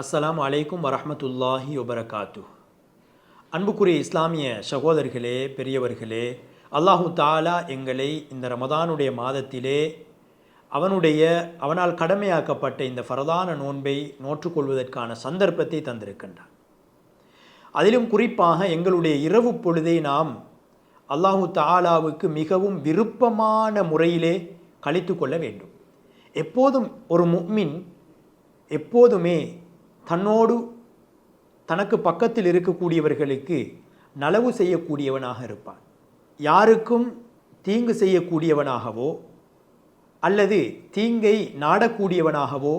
அஸ்ஸலாம் அலைக்கும் வரமத்துல்லாஹி வபரகாத்து அன்புக்குரிய இஸ்லாமிய சகோதரர்களே பெரியவர்களே அல்லாஹு தாலா எங்களை இந்த ரமதானுடைய மாதத்திலே அவனுடைய அவனால் கடமையாக்கப்பட்ட இந்த ஃபரதான நோன்பை நோற்றுக்கொள்வதற்கான சந்தர்ப்பத்தை தந்திருக்கின்றான். அதிலும் குறிப்பாக எங்களுடைய இரவு பொழுதை நாம் அல்லாஹு தாலாவுக்கு மிகவும் விருப்பமான முறையிலே கழித்து கொள்ள வேண்டும். எப்போதும் ஒரு முக்மின் எப்போதுமே தன்னோடு தனக்கு பக்கத்தில் இருக்கக்கூடியவர்களுக்கு நலவு செய்யக்கூடியவனாக இருப்பான். யாருக்கும் தீங்கு செய்யக்கூடியவனாகவோ அல்லது தீங்கை நாடக்கூடியவனாகவோ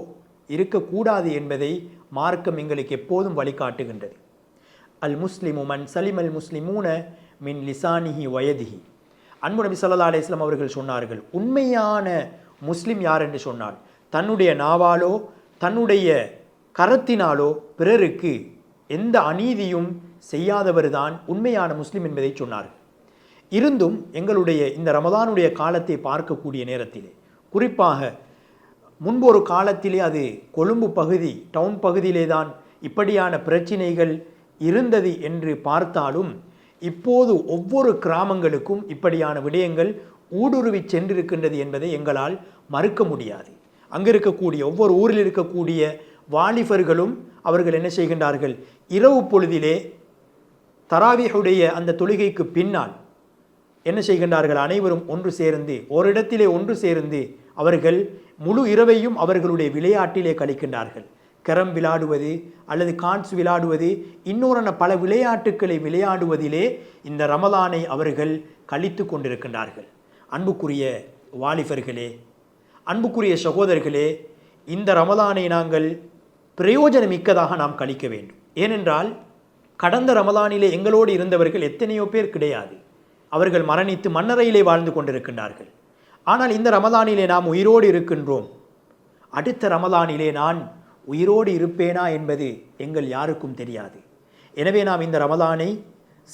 இருக்கக்கூடாது என்பதை மார்க்கம் எங்களுக்கு எப்போதும் வழிகாட்டுகின்றது. அல் முஸ்லிமு மன் சலிம் அல் முஸ்லிமூன மின் லிசானிஹி வயதிஹி. அன்பு நபி ஸல்லல்லாஹு அலைஹி அவர்கள் சொன்னார்கள் உண்மையான முஸ்லிம் யார்? என்று சொன்னால் தன்னுடைய நாவாலோ தன்னுடைய கரத்தினாலோ பிறருக்கு எந்த அநீதியும் செய்யாதவர்தான் உண்மையான முஸ்லீம் என்பதை சொன்னார் இருந்தும் எங்களுடைய இந்த ரமதானுடைய காலத்தை பார்க்கக்கூடிய நேரத்திலே குறிப்பாக முன்பொரு காலத்திலே அது கொழும்பு பகுதி டவுன் பகுதியிலே தான் இப்படியான பிரச்சினைகள் இருந்தது என்று பார்த்தாலும் இப்போது ஒவ்வொரு கிராமங்களுக்கும் இப்படியான விடயங்கள் ஊடுருவி சென்றிருக்கின்றது என்பதை எங்களால் மறுக்க முடியாது. அங்கே இருக்கக்கூடிய ஒவ்வொரு ஊரில் இருக்கக்கூடிய வாலிபர்களும் அவர்கள் என்ன செய்கின்றார்கள்? இரவு பொழுதிலே தராவியுடைய அந்த தொழுகைக்கு பின்னால் என்ன செய்கின்றார்கள்? அனைவரும் ஒன்று சேர்ந்து ஓரிடத்திலே ஒன்று சேர்ந்து அவர்கள் முழு இரவையும் அவர்களுடைய விளையாட்டிலே கழிக்கின்றார்கள். கரம் விளையாடுவது அல்லது கான்ஸ் விளையாடுவது இன்னொரு பல விளையாட்டுக்களை விளையாடுவதிலே இந்த ரமலானை அவர்கள் கழித்து கொண்டிருக்கின்றார்கள். அன்புக்குரிய வாலிபர்களே அன்புக்குரிய சகோதரர்களே இந்த ரமலானை நாங்கள் பிரயோஜனமிக்கதாக நாம் கழிக்க வேண்டும். ஏனென்றால் கடந்த ரமலானிலே எங்களோடு இருந்தவர்கள் எத்தனையோ பேர் கிடையாது. அவர்கள் மரணித்து மன்னரையிலே வாழ்ந்து கொண்டிருக்கின்றார்கள். ஆனால் இந்த ரமலானிலே நாம் உயிரோடு இருக்கின்றோம். அடுத்த ரமலானிலே நான் உயிரோடு இருப்பேனா என்பது எங்கள் யாருக்கும் தெரியாது. எனவே நாம் இந்த ரமலானை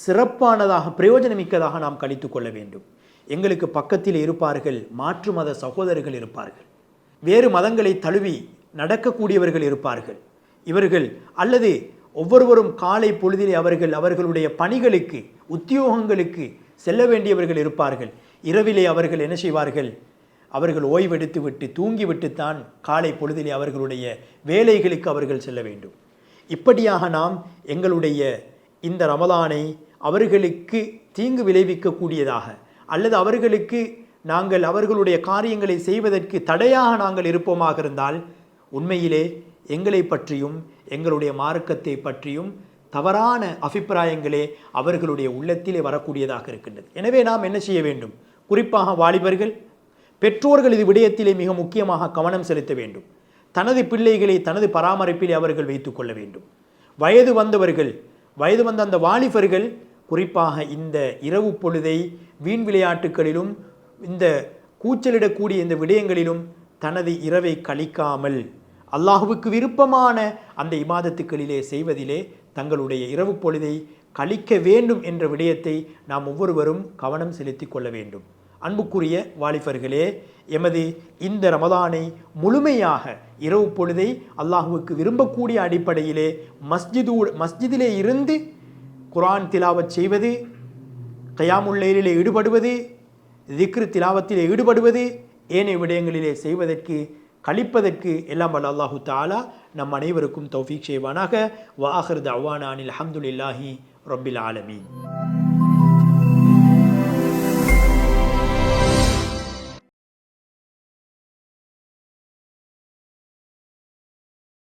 சிறப்பானதாக பிரயோஜனமிக்கதாக நாம் கழித்து கொள்ள வேண்டும். எங்களுக்கு பக்கத்தில் இருப்பார்கள் மாற்று மத சகோதரர்கள் இருப்பார்கள். வேறு மதங்களை தழுவி நடக்கக்கூடியவர்கள் இருப்பார்கள். இவர்கள் அல்லது ஒவ்வொருவரும் காலை பொழுதிலே அவர்கள் அவர்களுடைய பணிகளுக்கு உத்தியோகங்களுக்கு செல்ல வேண்டியவர்கள் இருப்பார்கள். இரவிலே அவர்கள் என்ன செய்வார்கள்? அவர்கள் ஓய்வெடுத்து விட்டு தூங்கிவிட்டுத்தான் காலை பொழுதிலே அவர்களுடைய வேலைகளுக்கு அவர்கள் செல்ல வேண்டும். இப்படியாக நாம் எங்களுடைய இந்த ரமலானை அவர்களுக்கு தீங்கு விளைவிக்கக்கூடியதாக அல்லது அவர்களுக்கு நாங்கள் அவர்களுடைய காரியங்களை செய்வதற்கு தடையாக நாங்கள் இருப்போமாக இருந்தால் உண்மையிலே எங்களை பற்றியும் எங்களுடைய மார்க்கத்தை பற்றியும் தவறான அபிப்பிராயங்களே அவர்களுடைய உள்ளத்திலே வரக்கூடியதாக இருக்கின்றது. எனவே நாம் என்ன செய்ய வேண்டும்? குறிப்பாக வாலிபர்கள் பெற்றோர்கள் இது விடயத்திலே மிக முக்கியமாக கவனம் செலுத்த வேண்டும். தனது பிள்ளைகளை தனது பராமரிப்பிலே அவர்கள் வைத்துக் கொள்ள வேண்டும். வயது வந்தவர்கள் வயது வந்த அந்த வாலிபர்கள் குறிப்பாக இந்த இரவு பொழுதை வீண் விளையாட்டுகளிலும் இந்த கூச்சலிடக்கூடிய இந்த விடயங்களிலும் தனது இரவை கழிக்காமல் அல்லாஹுவுக்கு விருப்பமான அந்த இமாதத்துக்களிலே செய்வதிலே தங்களுடைய இரவு பொழுதை கழிக்க வேண்டும் என்ற விடயத்தை நாம் ஒவ்வொருவரும் கவனம் செலுத்தி கொள்ள வேண்டும். அன்புக்குரிய வாலிபர்களே எமது இந்த ரமதானை முழுமையாக இரவு பொழுதை அல்லாஹுவுக்கு விரும்பக்கூடிய அடிப்படையிலே மஸ்ஜிது மஸ்ஜிதிலே இருந்து குரான் திலாவத் செய்வது கயாமுல்லையிலே ஈடுபடுவது திக்ரு திலாவத்திலே ஈடுபடுவது ஏனைய விடயங்களிலே செய்வதற்கு கழிப்பதற்கு எல்லாம் வல்ல அல்லாஹு தாலா நம் அனைவருக்கும் தௌஃபீக் செய்வானாக. வாஹர் தவானானில் அஹமதுல்லாஹி ரொபில் ஆலமீன்.